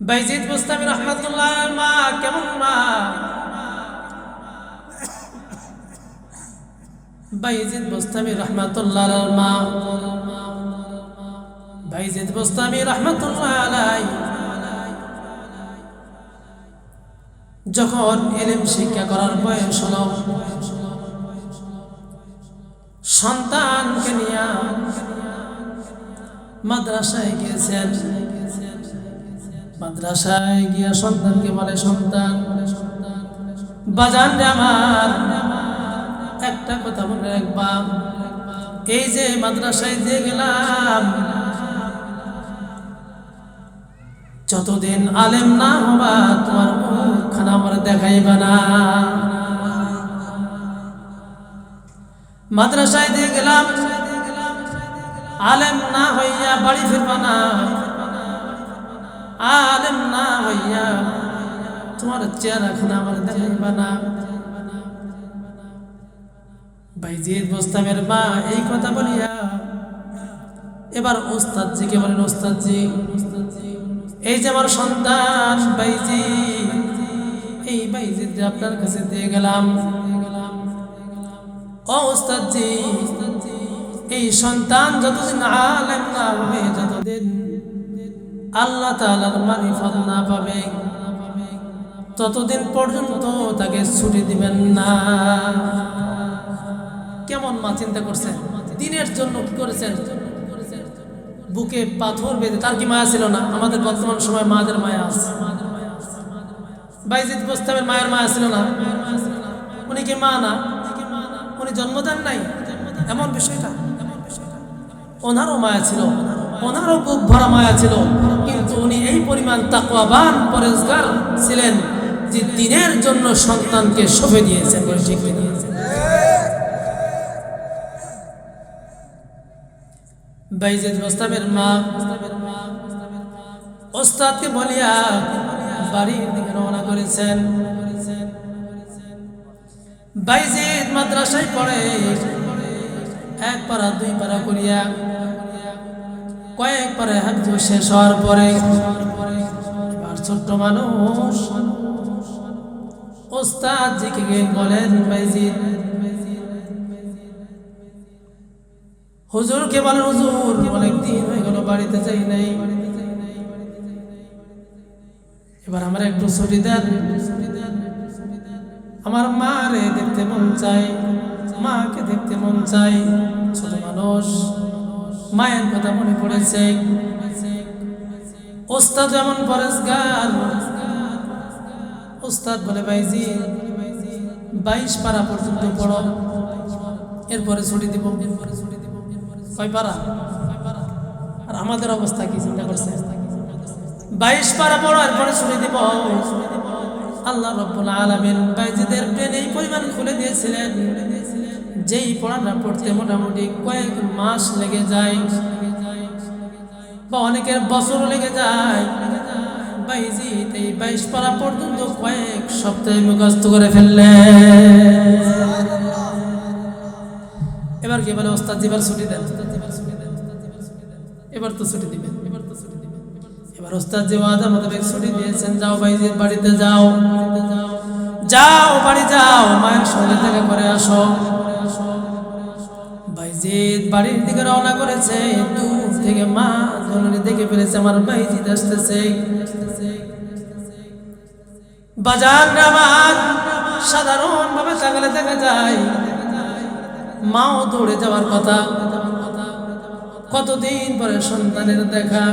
বাইজিদ মুস্তামি রহমাতুল্লাহ মা, কেমন মা? বাইজিদ মুস্তামি রহমাতুল্লাহ মা। বাইজিদ মুস্তামি রহমাতুল্লাহ আলাই যখন এলেম শিক্ষা করার বয়স হলো, সন্তানকে নিয়ে মাদ্রাসায় গিয়েছেন। মাদ্রাসায় গিয়া সন্তানকে বলে, সন্তান বাজান আমার, একটা কথা মনে রাখবা। এই যে মাদ্রাসায় দিয়ে গেলাম, যতদিন আলেম না হবা, তোমার মুখখানা আমার দেখাইবা না। মাদ্রাসায় দিয়ে গেলাম, আলেম না হইয়া বাড়ি ফিরবা না। আলেম না হইয়া তোমার চেহারা খানা আমার দেখাইবা না বাইজিদ মোস্তামের মা এই কথা বলিয়া, এবার ওস্তাদজিকে বলেন, ওস্তাদজি, এই যে আমার সন্তান বাইজি এই বাইজিদ যে আপনার কাছে দিয়ে গেলাম। ও এই সন্তান যতদিন আলেম না হবে, যতদিন আল্লাহ তাআলার মারিফত না পাবে। ততদিন পর্যন্ত তাকে ছুটি দিবেন না। কেমন মা চিন্তা করছেন দিনের জন্য কি করেছেন? বুকে পাথর বেঁধে তার কি মায়া ছিল না? আমাদের বর্তমান সময় মাদের মায়া আছে। বাইজিদ মোস্তামের মায়ের মায়া ছিল না। উনি কি মা না? উনি জন্ম দেন নাই? এমন বিষয়টা। ওনারও মায়া ছিল। ওনারও বুক ভরা মায়া ছিল। উনি এই পরিমাণ তাকওয়াবান পরেজগার ছিলেন যে দিনের জন্য সন্তানকে সঁপে দিয়েছেন ঠিক দিয়েছেন। বাইজিদ মোস্তামের মা, ওস্তাদকে বলিয়া বাড়ির দিকে রওনা করেছেন। বাইজিদ মাদ্রাসায় পড়ে, এক পারা দুই পারা করিয়া কয়েক পারা হাজ শেষ হওয়ার পরে এবার ছোট্ট মানুষ ওস্তাদ জিকে গিয়ে বলেন বাইজিদ হুজুরকে বলেন, হুজুর অনেক দিন হয়ে গেল, বাড়িতে যাই নাই। এবার আমার একটু ছুটি দেন। আমার মা রে দেখতে মন চাই মাকে দেখতে মন চাই ছোট মানুষ মায়ের কথা মনে পড়েছে। ওস্তাদ যেমন পরেশগার। ওস্তাদ বলে, ভাইজি, বাইশ পারা পর্যন্ত পড়ো। এরপরে ছুটি দিব। কয় পারা? আর আমাদের অবস্থা কি চিন্তা করছে? বাইশ পারা পড়ো, এরপরে ছুটি দিব। আল্লাহ রব্বুল আলমিন বাইজিদের ব্রেন এই পরিমাণ খুলে দিয়েছিলেন। যেই পড়াটা পড়তে মোটামুটি কয়েক মাস লেগে যায়, বা অনেকের বছর লেগে যায়। বাইশ পারা পর্যন্ত কয়েক সপ্তাহে মুখস্থ করে ফেললে। এবার কি বলে, ওস্তাদ এবার ছুটি দেন। এবার তো ছুটি দিবেন। এবার তো ছুটি দিবেন এবার ওস্তাদ যে ওয়াদা মোতাবেক ছুটি দিয়েছেন, যাও বাইজিদ বাড়িতে যাও। যাও বাড়ি যাও, মায়ের সঙ্গে দেখা করে আসো। বাইজিদ বাড়ির দিকে রওনা করেছে, দূর থেকে মা জননী দেখে ফেলেছে, আমার বাইজিদ আসতেছে। বাজার আমার সাধারণ ভাবে তাকালে দেখা যায়, মাও দৌড়ে যাওয়ার কথা। কতদিন পরে সন্তানের দেখা।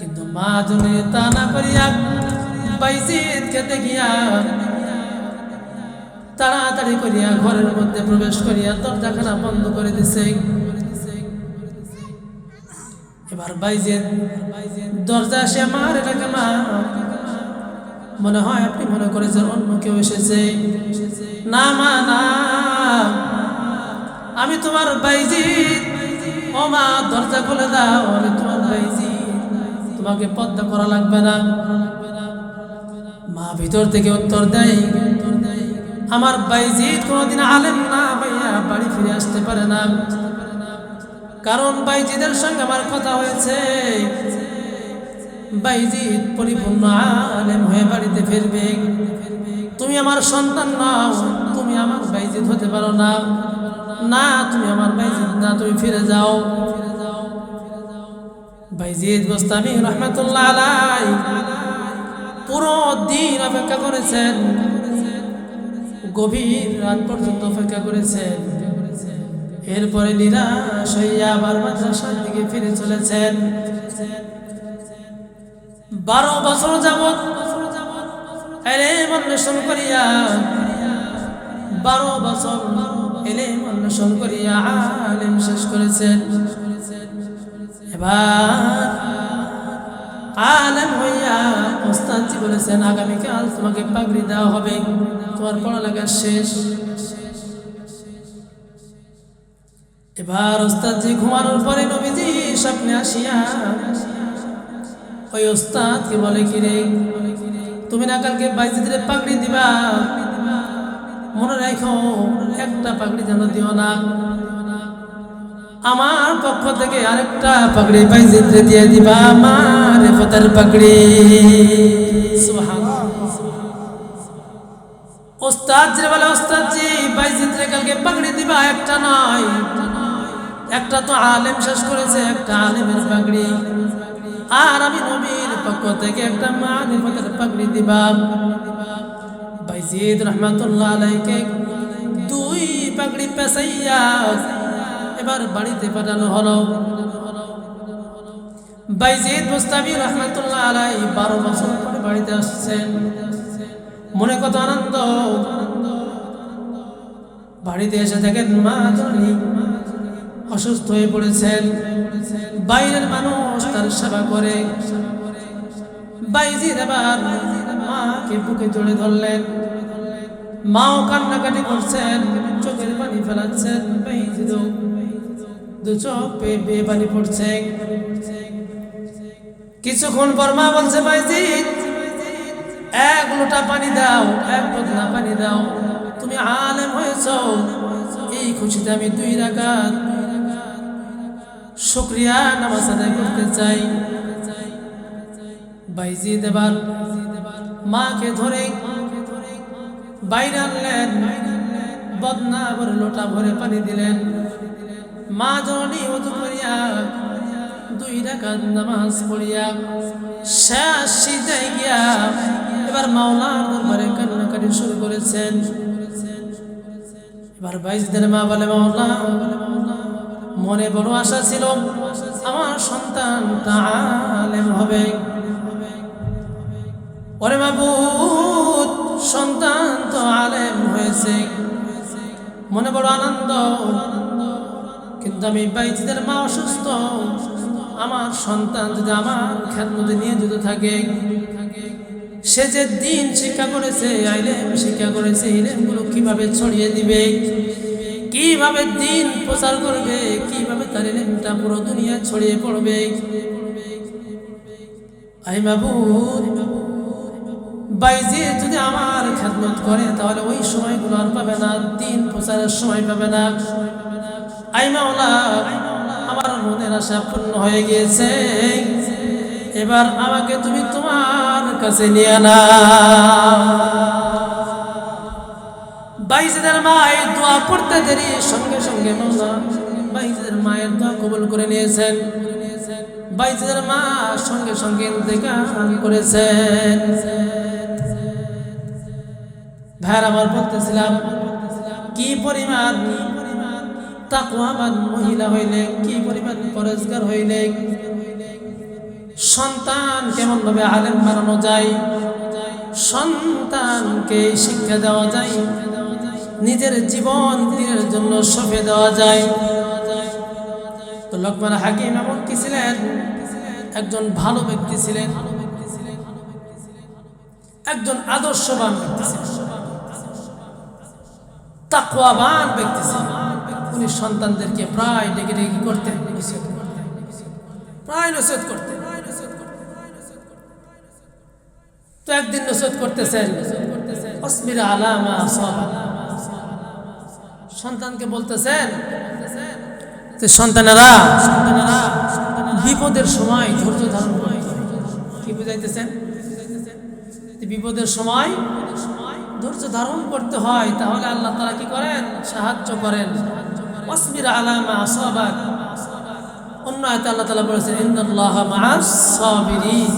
কিন্তু মা জনে তা না করিয়া বাইজিদকে দেখিয়া তাড়াতাড়ি করিয়া ঘরের মধ্যে প্রবেশ করিয়া দরজাখানা বন্ধ করে দিছে। এবার বাইজিদ দরজা সে মার এটাকে মা মনে হয় আপনি মনে করেছেন অন্য কেউ এসেছে। না মা, না। আমি তোমার বাইজিদ। ও মা, দরজা খুলে দাও, আমি তোমার বাইজিদ। তোমাকে পদ্মা করা লাগবে না। মা ভিতর থেকে উত্তর দেয় আমার বাইজিদ কোনোদিন আলেম না ভাইয়া বাড়ি ফিরে আসতে পারে না। কারণ বাইজিদের সঙ্গে আমার কথা হয়েছে। বাইজিদ পরিপূর্ণ আলেম হয়ে বাড়িতে ফিরবে। তুমি আমার সন্তান নাও, তুমি আমার বাইজিদ হতে পারো না। না, তুমি আমার বাইজিদ না, তুমি ফিরে যাও। বাইজিদ গোস্তামি রহমতুল্লাহ পুরো দিন অপেক্ষা করেছেন। গভীর রাত পর্যন্ত অপেক্ষা করেছেন এরপরে নিরাশ হইয়া আবার মাদ্রাসার দিকে ফিরে চলেছেন। বারো বছর যাবৎ এলেম অন্বেষণ করিয়া, বারো বছর এলেম অন্বেষণ করিয়া আলেম শেষ করেছেন। এবার আলেম হইয়া ওস্তাদজি বলেছেন আগামীকাল তোমাকে পাগড়ি দেওয়া হবে। তোমার পড়ালেখা শেষ। এবার ওস্তাদজি ঘুমানোর পরে নবীজি স্বপ্নে আসিয়া ওই ওস্তাদকে বলে, কি রে, তুমি না কালকে বাইজিদের পাগড়ি দিবা? মনে রাখো, একটা পাগড়ি যেন দিও না। আমার পক্ষ থেকে আরেকটা পাগড়ি বাইজিদরে দিয়ে দিবা আমার ফতার পাগড়ি। ওস্তাদ বলে দিবা, একটা নয়। একটা তো শেষ করেছে, একটা আর আমি পক্ষ থেকে একটা দিবা। বাইজিদ দুই পাগড়ি পেশাইয়া এবার বাড়িতে পাঠানো হলো। বাইজিদ মুস্তাবি রহমাতুল্লাহ আলাই বারো বছর পরে বাড়িতে আসছেন। মনে কত আনন্দ। বাড়িতে এসে দেখেন মা জননী অসুস্থ হয়ে পড়েছেন। বাইরের মানুষ তার সেবা করে। বাইজিদ এবার মাকে বুকে জড়ে ধরলেন। মাও কান্নাকাটি করছেন, চোখের পানি ফেলাচ্ছেন। বাইজিদও দু চোখ পেয়ে পানি পড়ছে। কিছুক্ষণ পর মা বলছে বাইজিদ এক লোটা পানি দাও, এক বদলা পানি দাও। তুমি আলেম হয়েছ। এই খুশিতে আমি দুই রাকাত শুক্রিয়া নামাজ আদায় করতে চাই। বাইজি দেবার মাকে ধরে বাইরে আনলেন। বদনা ভরে লোটা ভরে পানি দিলেন। মা জননী উজু করিয়া, দুই রাকাত নামাজ পড়িয়া শেষ সিজাই গিয়া এবার মাওলার দরবারে কান্নাকাটি শুরু করেছেন। এবার বাইশদের মা বলে, মাওলা, মনে বড় আশা ছিল, আমার সন্তান আলেম হবে। ওরে মাবুদ, সন্তান তো আলেম হয়েছে। মনে বড় আনন্দ আমি বাইজিদের মা অসুস্থ। আমার সন্তান যদি আমার খ্যাতমতে নিয়ে যেতে থাকে, সে যে দিন শিক্ষা করেছে, আইলেম শিক্ষা করেছে, ইলেমগুলো কীভাবে ছড়িয়ে দিবে? কীভাবে দিন প্রচার করবে? কীভাবে তার ইলেমটা পুরো দুনিয়া ছড়িয়ে পড়বে? আই বাবু বাইজে যদি আমার খেদমত করে, তাহলে ওই সময়গুলো আর পাবে না, দিন প্রচারের সময় পাবে না। আই মাওলা, আমার মনের আশা পূর্ণ হয়ে গিয়েছে। এবার আমাকে তুমি তোমার কাছে নিয়ে না বাইজিদের মায়ের দোয়া পড়তে দেরি, সঙ্গে সঙ্গে মাওলা বাইজিদের মায়ের দোয়া কবুল করে নিয়েছেন। বাইজিদের মা সঙ্গে সঙ্গে ইন্তেকাল করেছেন। ভাইয়ার আমার বলতেছিলাম, কি পরিমাণ তাকওয়াবান মহিলা হইলে কি পরিমাণ পরেজগার হইলে? সন্তান কেমন ভাবে আলেম বানানো যায়? সন্তানকে শিক্ষা দেওয়া যায়? নিজের জীবন দিনের জন্য সঁপে দেওয়া যায়? তো লোকমান হাকিম এমন কি ছিলেন? একজন ভালো ব্যক্তি ছিলেন। একজন আদর্শবান ব্যক্তি ছিলেন। তাকওয়াবান ব্যক্তি ছিলেন। উনি সন্তানদেরকে প্রায় ডেকে ডেকে করতেন? প্রায় নসিহত করতেন। তো একদিন নসিহত করতেছেন, অসমির আলামা সন্তানকে বলতেছেন যে সন্তানেরা সন্তানেরা বিপদের সময় ধৈর্য ধারণ করে। কি বুঝাইতেছেন? বিপদের সময় ধৈর্য ধারণ করতে হয়, তাহলে আল্লাহ তারা কি করেন? সাহায্য করেন। অসমির আলামা সবাক অন্য আয়তে আল্লাহ তালা বলেছেন ইন্দাল্লাহ সাবিরিন।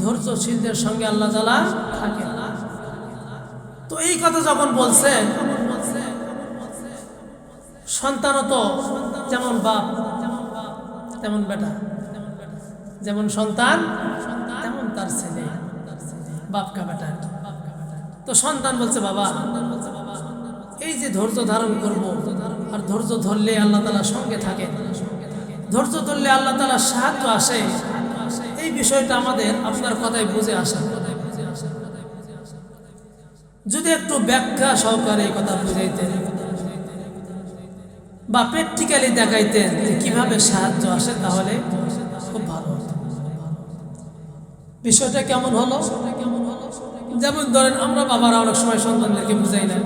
ধৈর্যশীলদের সঙ্গে আল্লাহ তালা থাকেন। তো এই কথা যখন বলছেন, সন্তানও তো যেমন বাপ, তেমন বেটা। যেমন সন্তান, তেমন তার ছেলে। বাপকা বেটা। তো সন্তান বলছে, বাবা এই যে ধৈর্য ধারণ করব, আর ধৈর্য ধরলে আল্লাহ তালা সঙ্গে থাকে ধৈর্য ধরলে আল্লাহ তালা সাহায্য আসে। এই বিষয়টা আমাদের আপনার কথায় বুঝে আসা। যদি একটু ব্যাখ্যা সহকারে এই কথা বুঝাইতেন বা প্র্যাকটিক্যালি দেখাইতেন যে কীভাবে সাহায্য আসে, তাহলে খুব ভালো বিষয়টা কেমন হলো? যেমন ধরেন আমরা বাবারা অনেক সময় সন্তানদেরকে বুঝাই না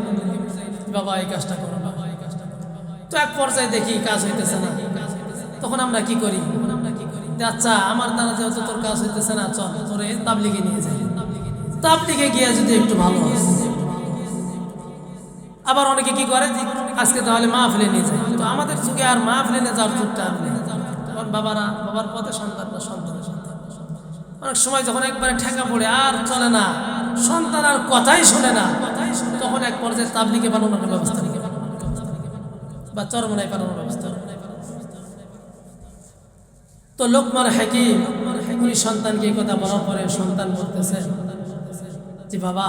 বাবা এই কাজটা করো বাবা এই কাজটা করো তো এক পর্যায়ে দেখি কাজ হইতেছে না। তখন আমরা কি করি? আচ্ছা আমার দ্বারা যেহেতু তোর কাজ হইতেছে না, চল, তোরে তাবলিগে নিয়ে যাই। তাবলিগে গিয়ে যদি একটু ভালো আবার অনেকে কি করে? আজকে তাহলে মা ফেলে নিয়ে যায় তো আমাদের যুগে আর মা ফেলে নিয়ে যাওয়ার যুগটা আর নেই। বাবারা, বাবার পথে সন্তান না, সন্তানের সন্তান অনেক সময় যখন একবারে ঠেকা পড়ে, আর চলে না। সন্তান আর কথাই শোনে না। তখন এক পর্যায়ে তাবলিকে বানানোর ব্যবস্থা বা চরমনায় বানানোর ব্যবস্থা তো লোকমান হাকিম, উনি সন্তানকে কথা বলার পরে সন্তান বলতেছে যে, বাবা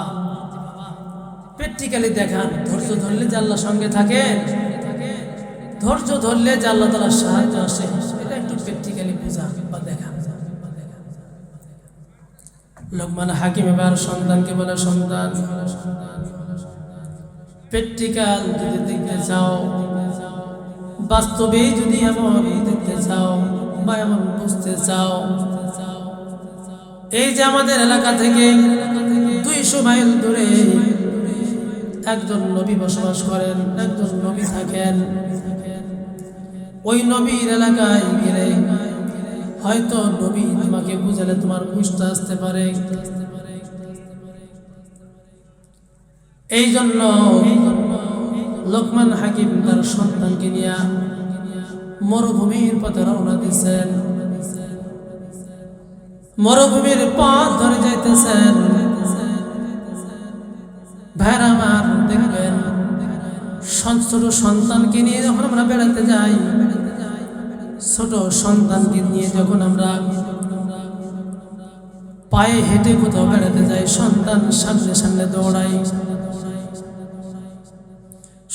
প্র্যাকটিক্যালি দেখান, ধৈর্য ধরলে যে আল্লাহ সঙ্গে থাকে, ধৈর্য ধরলে যে আল্লাহ তালা সাহায্য আসে, এটা একটু প্র্যাকটিক্যালি বোঝা বা দেখা। লোকমান হাকিম এবার সন্তানকে বলে, সন্তান প্র্যাকটিক্যাল যদি দেখতে চাও, বাস্তবে যদি এমন দেখতে চাও বা এমন বুঝতে চাও, এই যে আমাদের এলাকা থেকে দুইশো মাইল দূরে একজন নবী বসবাস করেন, একজন নবী থাকেন। ওই নবীর এলাকায় গেলে হয়তো নবী তোমাকে বুঝালে তোমার বুঝতে আসতে পারে। এই জন্য লোকমান হাকিম তার সন্তানকে নিয়ে মরুভূমির পথে রওনা দিচ্ছেন মরুভূমির পথ ধরে যাইতেছেন। ভাইরা আমার দেখবেন, ছোট সন্তানকে নিয়ে যখন আমরা বেড়াতে যাই, ছোট সন্তানকে নিয়ে যখন আমরা পায়ে হেঁটে কোথাও বেড়াতে যাই, সন্তান সামনে সামনে দৌড়াই।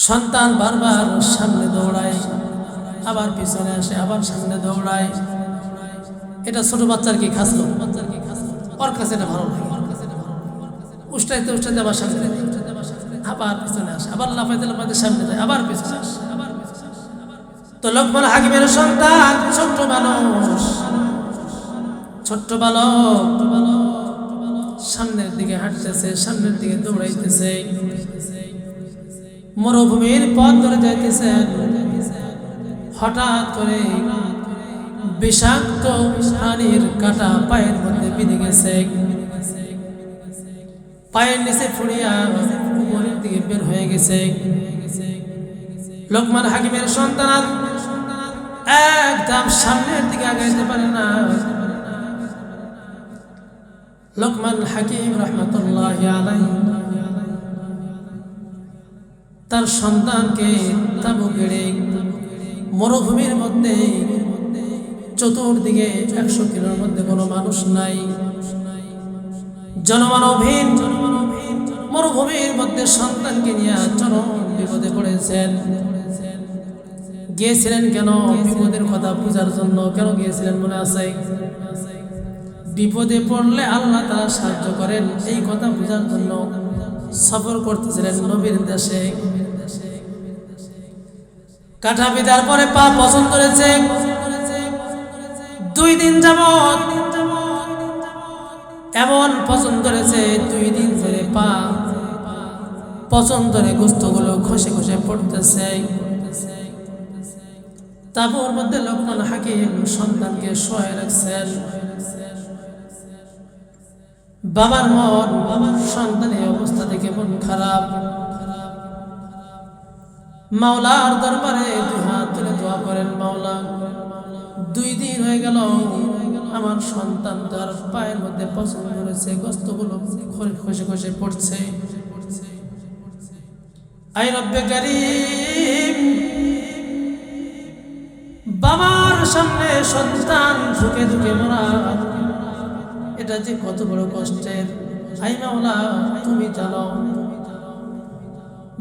সন্তান বারবার সামনে দৌড়ায়, আবার পিছনে আসে, আবার সামনে দৌড়ায়। এটা ছোট বাচ্চার কি খাসলো ওর কাছে এটা ভালো লাগে। উষ্টাইতে উষ্টাইতে আবার সামনে। আবার পিছনে আসে, আবার লাফাইতে লাফাইতে সামনে যায় আবার পিছনে আসে। তো লোকমান হাকিমের সন্তান, ছোট্ট মানুষ, ছোট্ট বালক, সামনের দিকে হাঁটতেছে, সামনের দিকে দৌড়াইতেছে। মরুভূমির পথ ধরে যাইতেছেন। হঠাৎ করে বিষাক্ত প্রাণীর কাটা পায়ের মধ্যে বিঁধে গেছে। পায়ের নিচে ফুড়িয়া দিকে বের হয়ে গেছে। লোকমান হাকিমের সন্তান একদম সামনের দিকে আগাইতে পারে না। লোকমান হাকিম রহমতুল্লাহ তার সন্তানকে তাবু গেড়ে মরুভূমির মধ্যে চতুর্দিকে একশো কিলোর মধ্যে কোনো মানুষ নাই। জনমানবহীন মরুভূমির মধ্যে সন্তানকে নিয়ে চরম বিপদে পড়েছেন। গিয়েছিলেন কেন? বিপদের কথা বোঝার জন্য কেন গিয়েছিলেন মনে আছে? বিপদে পড়লে আল্লাহ তারা সাহায্য করেন, এই কথা বোঝার জন্য সফর করতেছিলেন নবীর দেশে। কাঠা বিদার পরে পা পছন্দ করেছে। দুই দিন যাবত এমন পছন্দ করেছে, দুই দিন ধরে পা পছন্দ করে গোস্তগুলো খসে খসে পড়তেছে। তারপর মধ্যে লোকমান হাকিম সন্তানকে শোয়ে রাখছেন। বাবার মন, বাবার সন্তানের অবস্থা দেখে মন খারাপ। মাওলার দরবারে দুই হাত তুলে দোয়া করেন, মাওলা। দুই দিন হয়ে গেল, আমার সন্তান তার পায়ের মধ্যে পছন্দ করেছে গোস্তগুলো খসে খসে পড়ছে। বাবার সামনে সন্তান ঝুঁকে ঝুঁকে মরা, এটা যে কত বড় কষ্টের। আই মাওলা, তুমি জানো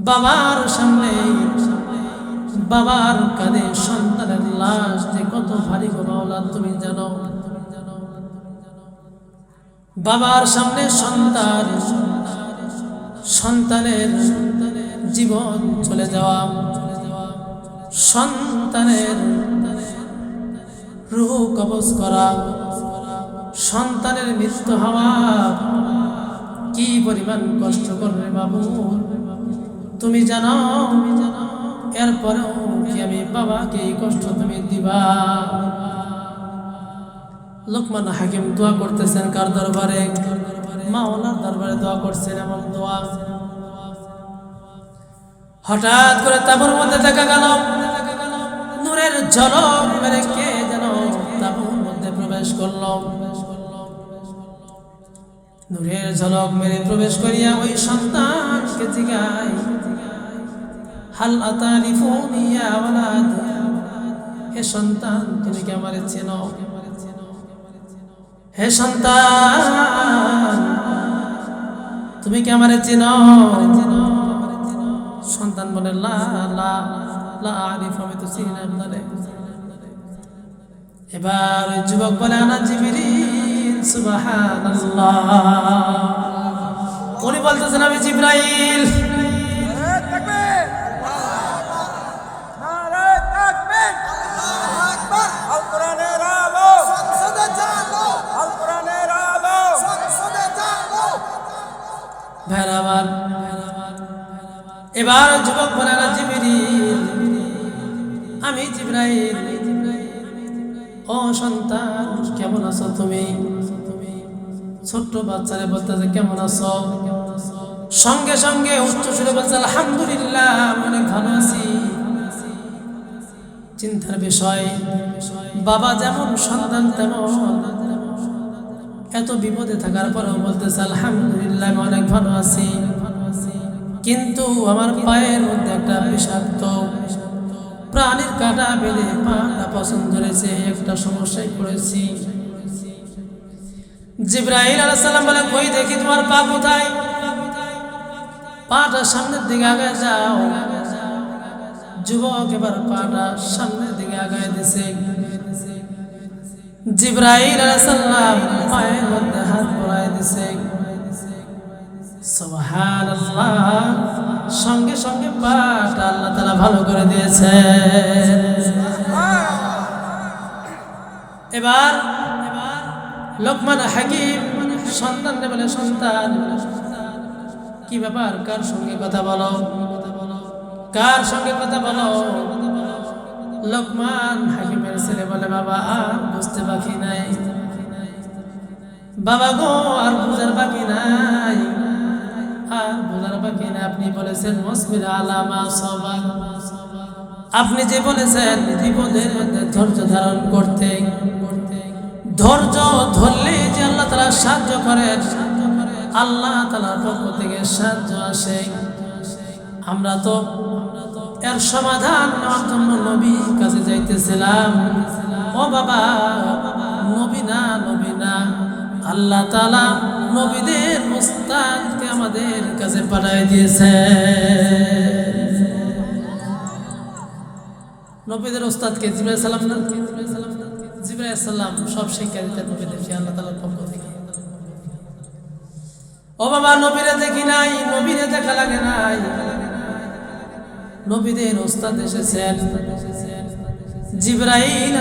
বাবার সামনে, বাবার কাঁধে সন্তানের লাশ, যে কত ভারী গো মাওলা, তুমি জানো। বাবার সামনে সন্তান, সন্তানের জীবন চলে যাওয়া। সন্তানের রুহ কবজ করা। সন্তানের মৃত্যু হওয়া। কি পরিমাণ কষ্ট করবে বাবু? তুমি জানো এরপরেও কি আমি বাবাকে এই কষ্ট তুমি দিবা? লোকমান হাকিম দোয়া করতেছেন কার দরবারে? মাওলার দরবারে দোয়া করছেন এমন দোয়া। হঠাৎ করে তাবুর মধ্যে দেখা গেল, নূরের ঝলক মেরে কে যেন তাবুর মধ্যে প্রবেশ করল। নূরের ঝলক মেরে প্রবেশ করিয়া ওই সন্তানকে জিগায় হাল হে সন্তান, তুমি কি আমারে চেনো? হে সন্তান, তুমি কি আমারে চেনো? সন্তান বলে, লা লা লা আরিফ, আমি তো চিনি না এবার যুবক বলে, আনা জিবরিল, সুবহানাল্লাহ। উনি বলতেছেন, আমি জিব্রাইল। এবার যুবক বলে না জিবরিল, আমি জিব্রাইল। ও সন্তান, কেমন আছো তুমি? ছোট্ট বাচ্চারে বলতেছে, কেমন আছো? সঙ্গে সঙ্গে উচ্চ সুরে বলছে, আলহামদুলিল্লাহ অনেক ভালো আছি। চিন্তার বিষয়, বাবা যেমন সন্তান, তেমন এত বিপদে থাকার পরেও বলতেছে, আলহামদুলিল্লাহ অনেক ভালো আছি। কিন্তু আমার পায়ের মধ্যে একটা বিষাক্ত প্রাণীর কাটা বেঁধে পাটা পছন্দ করেছে, একটা সমস্যায় পড়েছি। জিব্রাহিল আলাইসাল্লাম বলে, কই দেখি তোমার পা কোথায়? পাটা সামনের দিকে আগায় যাও। যুবক এবার পাটা সামনের দিকে আগায় দিছে। জিব্রাহিল আলাইসাল্লাম পায়ের মধ্যে হাত পড়ায় দিছে। সঙ্গে সঙ্গে পাটা আল্লাহ তাআলা ভালো করে দিয়েছে এবার এবার লোকমান হাকিম সন্তান বলে, সন্তান, কি ব্যাপার? কার সঙ্গে কথা বলো? কার সঙ্গে কথা বলো? লোকমান হাকিমের ছেলে বলে, বাবা, আর বুঝতে বাকি নাই। বাবা গো, আর বুঝার বাকি নাই। আপনি যে বলেছেন বিপদের মধ্যে ধৈর্য ধারণ করতে। ধৈর্য ধরলে যে আল্লাহ তালা সাহায্য করেন, আল্লাহ তালার পক্ষ থেকে সাহায্য আসে। আমরা তো এর সমাধান নেওয়ার জন্য নবী কাছে যাইতেছিলাম। ও বাবা, নবী না নবী? আল্লাহ তালা নবীদের মুস্তাদকে আমাদের কাছে পাঠাই দিয়েছে নবীদের ওস্তাদকে জিব্রাহ সালাম জিব্রাহ সালাম সব শিক্ষা দিতেন নবীদেরকে আল্লাহ তালার পক্ষ থেকে। ও বাবা, নবীরে দেখি নাই, নবীরে দেখা লাগে নাই। নবীদের ওস্তাদ এসেছেন। জিব্রাইল